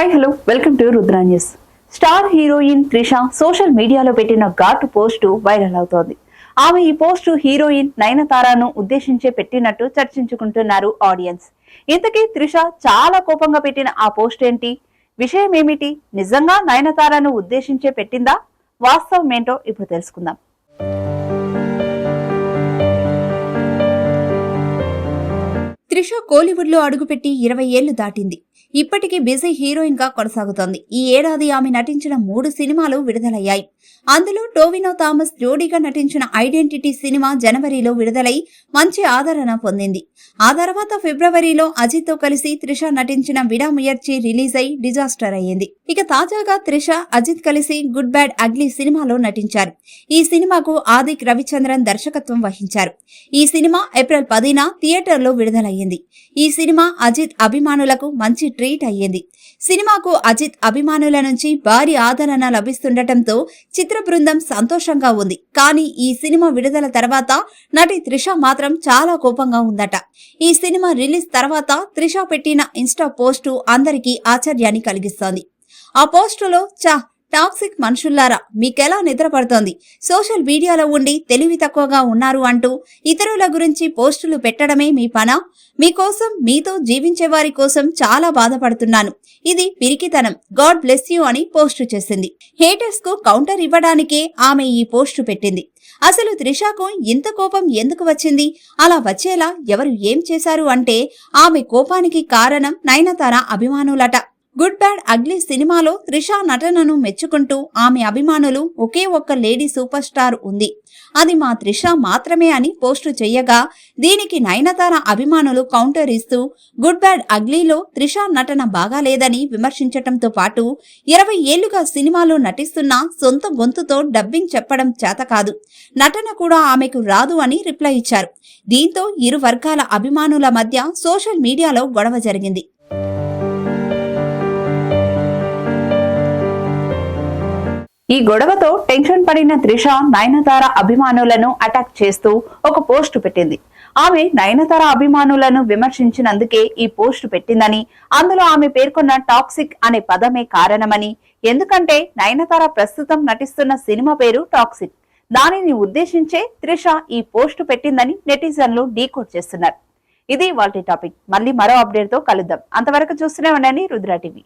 Hi hello. Welcome to Rudra news. Star heroine Trisha social మీడియాలో పెట్టిన ఘాటు post viral అవుతోంది. ఆమె ఈ పోస్టు హీరోయిన్ నయనతారాను ఉద్దేశించే పెట్టినట్టు చర్చించుకుంటున్నారు ఆడియన్స్. ఇంతకీ త్రిష చాలా కోపంగా పెట్టిన ఆ పోస్ట్ ఏంటి? విషయం ఏమిటి? నిజంగా నయనతారను ఉద్దేశించే పెట్టిందా? వాస్తవం ఏంటో ఇప్పుడు తెలుసుకుందాం. త్రిష కోలీవుడ్లో అడుగుపెట్టి ఇరవై ఏళ్ళు దాటింది. ఇప్పటికీ బిజీ హీరోయిన్గా కొనసాగుతోంది. ఈ ఏడాది ఆమె నటించిన మూడు సినిమాలు విడుదలయ్యాయి. అందులో టోవినో థామస్ జోడీగా నటించిన ఐడెంటిటీ సినిమా జనవరిలో విడుదలై మంచి ఆదరణ పొందింది. ఆ తర్వాత ఫిబ్రవరిలో అజిత్తో కలిసి త్రిష నటించిన విడాముయర్చి రిలీజ్ అయి డిజాస్టర్ అయ్యింది. ఇక తాజాగా త్రిష అజిత్ కలిసి గుడ్ బ్యాడ్ అగ్లీ సినిమాలో నటించారు. ఈ సినిమాకు ఆదిక్ రవిచంద్రన్ దర్శకత్వం వహించారు. ఈ సినిమా ఏప్రిల్ పదిన థియేటర్లో విడుదలయ్యింది. ఈ సినిమా అజిత్ అభిమానులకు మంచి ట్రీట్ అయ్యింది. సినిమాకు అజిత్ అభిమానుల నుంచి భారీ ఆదరణ లభిస్తుండటంతో చిత్ర బృందం సంతోషంగా ఉంది. కానీ ఈ సినిమా విడుదల తర్వాత నటి త్రిష మాత్రం చాలా కోపంగా ఉందట. ఈ సినిమా రిలీజ్ తర్వాత త్రిష పెట్టిన ఇన్స్టా పోస్టు అందరికీ ఆశ్చర్యాన్ని కలిగిస్తోంది. ఆ పోస్టులో చా టాక్సిక్ మనుషుల్లారా మీకెలా నిద్ర పడుతోంది సోషల్ మీడియాలో ఉండి తెలివి తక్కువగా ఉన్నారు అంటూ ఇతరుల గురించి పోస్టులు పెట్టడమే మీ పనా? మీకోసం మీతో జీవించే వారి కోసం చాలా బాధపడుతున్నాను. ఇది పిరికితనం. గాడ్ బ్లెస్ యూ అని పోస్టు చేసింది. హేటర్స్కు కౌంటర్ ఇవ్వడానికే ఆమె ఈ పోస్టు పెట్టింది. అసలు త్రిషకు ఇంత కోపం ఎందుకు వచ్చింది? అలా వచ్చేలా ఎవరు ఏం చేశారు అంటే ఆమె కోపానికి కారణం నయనతార అభిమానులట. గుడ్ బ్యాడ్ అగ్లీ సినిమాలో త్రిషా నటనను మెచ్చుకుంటూ ఆమె అభిమానులు ఒకే ఒక్క లేడీ సూపర్ స్టార్ ఉంది. అది మా త్రిష మాత్రమే అని పోస్టు చెయ్యగా దీనికి నయనతార అభిమానులు కౌంటర్ ఇస్తూ గుడ్ బ్యాడ్ అగ్లీలో త్రిష నటన బాగాలేదని విమర్శించటంతో పాటు ఇరవై ఏళ్ళుగా సినిమాలో నటిస్తున్న సొంత గొంతుతో డబ్బింగ్ చెప్పడం చేత కాదు. నటన కూడా ఆమెకు రాదు అని రిప్లై ఇచ్చారు. దీంతో ఇరు వర్గాల అభిమానుల మధ్య సోషల్ మీడియాలో గొడవ జరిగింది. ఈ గొడవతో టెన్షన్ పడిన త్రిష నయనతార అభిమానులను అటాక్ చేస్తూ ఒక పోస్ట్ పెట్టింది. ఆమె నయనతార అభిమానులను విమర్శించినందుకే ఈ పోస్ట్ పెట్టిందని అందులో ఆమె పేర్కొన్న టాక్సిక్ అనే పదమే కారణమని ఎందుకంటే నయనతార ప్రస్తుతం నటిస్తున్న సినిమా పేరు టాక్సిక్. దానిని ఉద్దేశించే త్రిష ఈ పోస్ట్ పెట్టిందని నెటిజన్లు డీకోడ్ చేస్తున్నారు. ఇది వాటి టాపిక్. మళ్ళీ మరో అప్డేట్తో కలుద్దాం. అంతవరకు చూస్తూనే ఉండండి రుద్రా టీవీ.